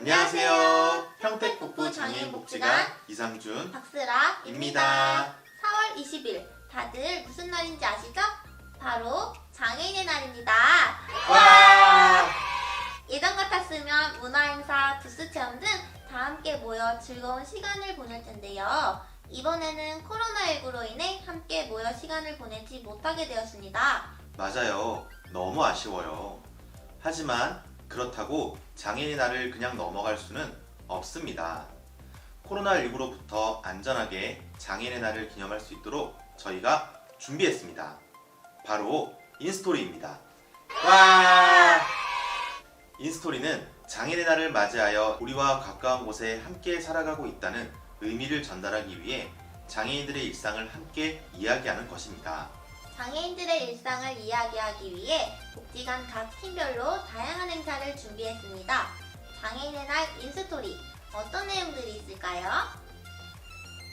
안녕하세요. 평택북부 장애인복지관 이상준 박스라입니다. 입니다. 4월 20일 다들 무슨 날인지 아시죠? 바로 장애인의 날입니다. 와! 예전 같았으면 문화행사, 부스 체험 등 다 함께 모여 즐거운 시간을 보낼 텐데요. 이번에는 코로나19로 인해 함께 모여 시간을 보내지 못하게 되었습니다. 맞아요. 너무 아쉬워요. 하지만 그렇다고 장애인의 날을 그냥 넘어갈 수는 없습니다. 코로나19로부터 안전하게 장애인의 날을 기념할 수 있도록 저희가 준비했습니다. 바로 인스토리입니다. 와! 인스토리는 장애인의 날을 맞이하여 우리와 가까운 곳에 함께 살아가고 있다는 의미를 전달하기 위해 장애인들의 일상을 함께 이야기하는 것입니다. 장애인들의 일상을 이야기하기 위해 복지관 각 팀별로 다양한 행사를 준비했습니다. 장애인의 날 인스토리 어떤 내용들이 있을까요?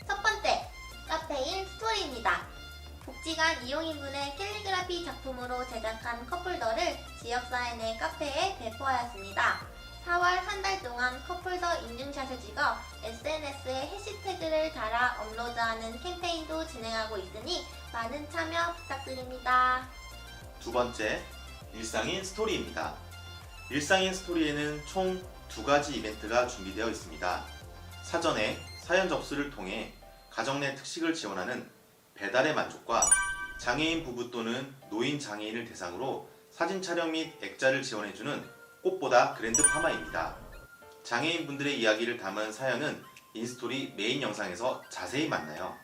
첫 번째, 카페인 스토리입니다. 복지관 이용인분의 캘리그라피 작품으로 제작한 컵홀더를 지역사회 내 카페에 배포하였습니다. 4월 한 달 동안 컵홀더 인증샷을 찍어 SNS에 해시태그를 달아 업로드하는 캠페인도 진행하고 있으니 많은 참여 부탁드립니다. 두 번째, 일상인 스토리입니다. 일상인 스토리에는 총 두 가지 이벤트가 준비되어 있습니다. 사전에 사연 접수를 통해 가정 내 특식을 지원하는 배달의 만족과 장애인 부부 또는 노인 장애인을 대상으로 사진 촬영 및 액자를 지원해주는 꽃보다 그랜드 파마입니다. 장애인 분들의 이야기를 담은 사연은 인스토리 메인 영상에서 자세히 만나요.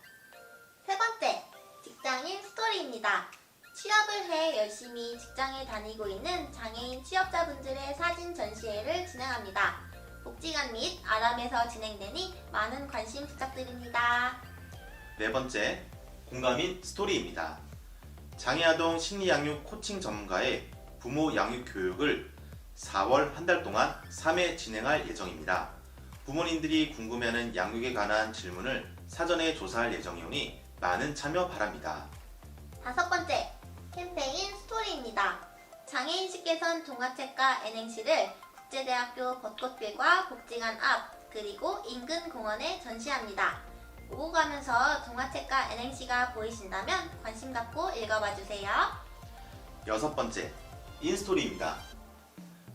세 번째, 직장인 스토리입니다. 취업을 해 열심히 직장에 다니고 있는 장애인 취업자분들의 사진 전시회를 진행합니다. 복지관 및 아람에서 진행되니 많은 관심 부탁드립니다. 네 번째, 공감인 스토리입니다. 장애아동 심리양육 코칭 전문가의 부모 양육 교육을 4월 한 달 동안 3회 진행할 예정입니다. 부모님들이 궁금해하는 양육에 관한 질문을 사전에 조사할 예정이오니 많은 참여 바랍니다. 다섯 번째, 캠페인 스토리입니다. 장애인식개선 동화책과 N행시를 국제대학교 벚꽃길과 복지관 앞 그리고 인근 공원에 전시합니다. 오고 가면서 동화책과 N행시가 보이신다면 관심 갖고 읽어봐 주세요. 여섯 번째, 인스토리입니다.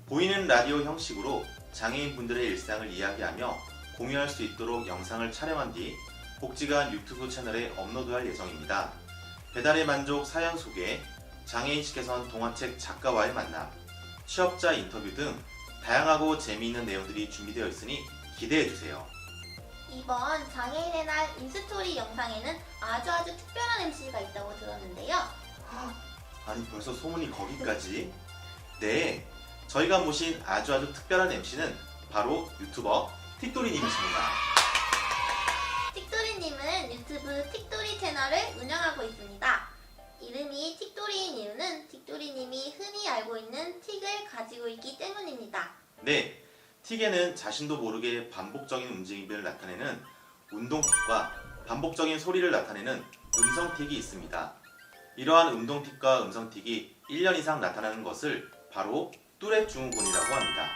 보이는 라디오 형식으로 장애인 분들의 일상을 이야기하며 공유할 수 있도록 영상을 촬영한 뒤 복지관 유튜브 채널에 업로드할 예정입니다. 배달의 만족 사연 소개, 장애인식 개선 동화책 작가와의 만남, 취업자 인터뷰 등 다양하고 재미있는 내용들이 준비되어 있으니 기대해 주세요. 이번 장애인의 날 인스토리 영상에는 아주 아주 특별한 MC가 있다고 들었는데요. 아니 벌써 소문이 거기까지? 네, 저희가 모신 아주 아주 특별한 MC는 바로 유튜버 틱토리님이십니다. 틱토리님은 유튜브 틱토리 채널을 운영하고 있습니다. 이름이 틱토리인 이유는 틱토리님이 흔히 알고 있는 틱을 가지고 있기 때문입니다. 네, 틱에는 자신도 모르게 반복적인 움직임을 나타내는 운동틱과 반복적인 소리를 나타내는 음성틱이 있습니다. 이러한 운동틱과 음성틱이 1년 이상 나타나는 것을 바로 뚜렛 증후군이라고 합니다.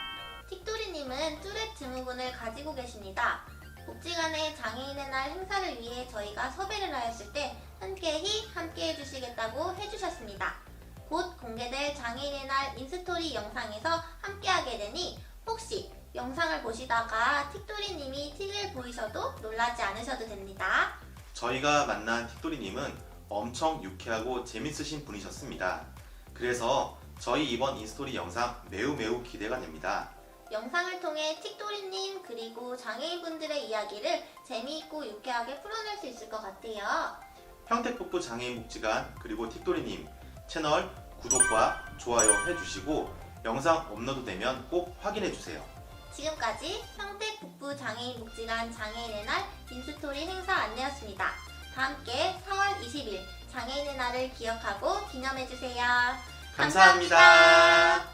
틱토리님은 뚜렛 증후군을 가지고 계십니다. 복지관의 장애인의 날 행사를 위해 저희가 섭외를 하였을 때 흔쾌히 함께 해주시겠다고 해주셨습니다. 곧 공개될 장애인의 날 인스토리 영상에서 함께하게 되니 혹시 영상을 보시다가 틱토리님이 틱을 보이셔도 놀라지 않으셔도 됩니다. 저희가 만난 틱토리님은 엄청 유쾌하고 재밌으신 분이셨습니다. 그래서 저희 이번 인스토리 영상 매우 매우 기대가 됩니다. 영상을 통해 틱토리님 그리고 장애인분들의 이야기를 재미있고 유쾌하게 풀어낼 수 있을 것 같아요. 평택북부 장애인복지관 그리고 틱토리님 채널 구독과 좋아요 해주시고 영상 업로드되면 꼭 확인해주세요. 지금까지 평택 북부 장애인 복지관 장애인의 날 인스토리 행사 안내였습니다. 다 함께 4월 20일 장애인의 날을 기억하고 기념해주세요. 감사합니다.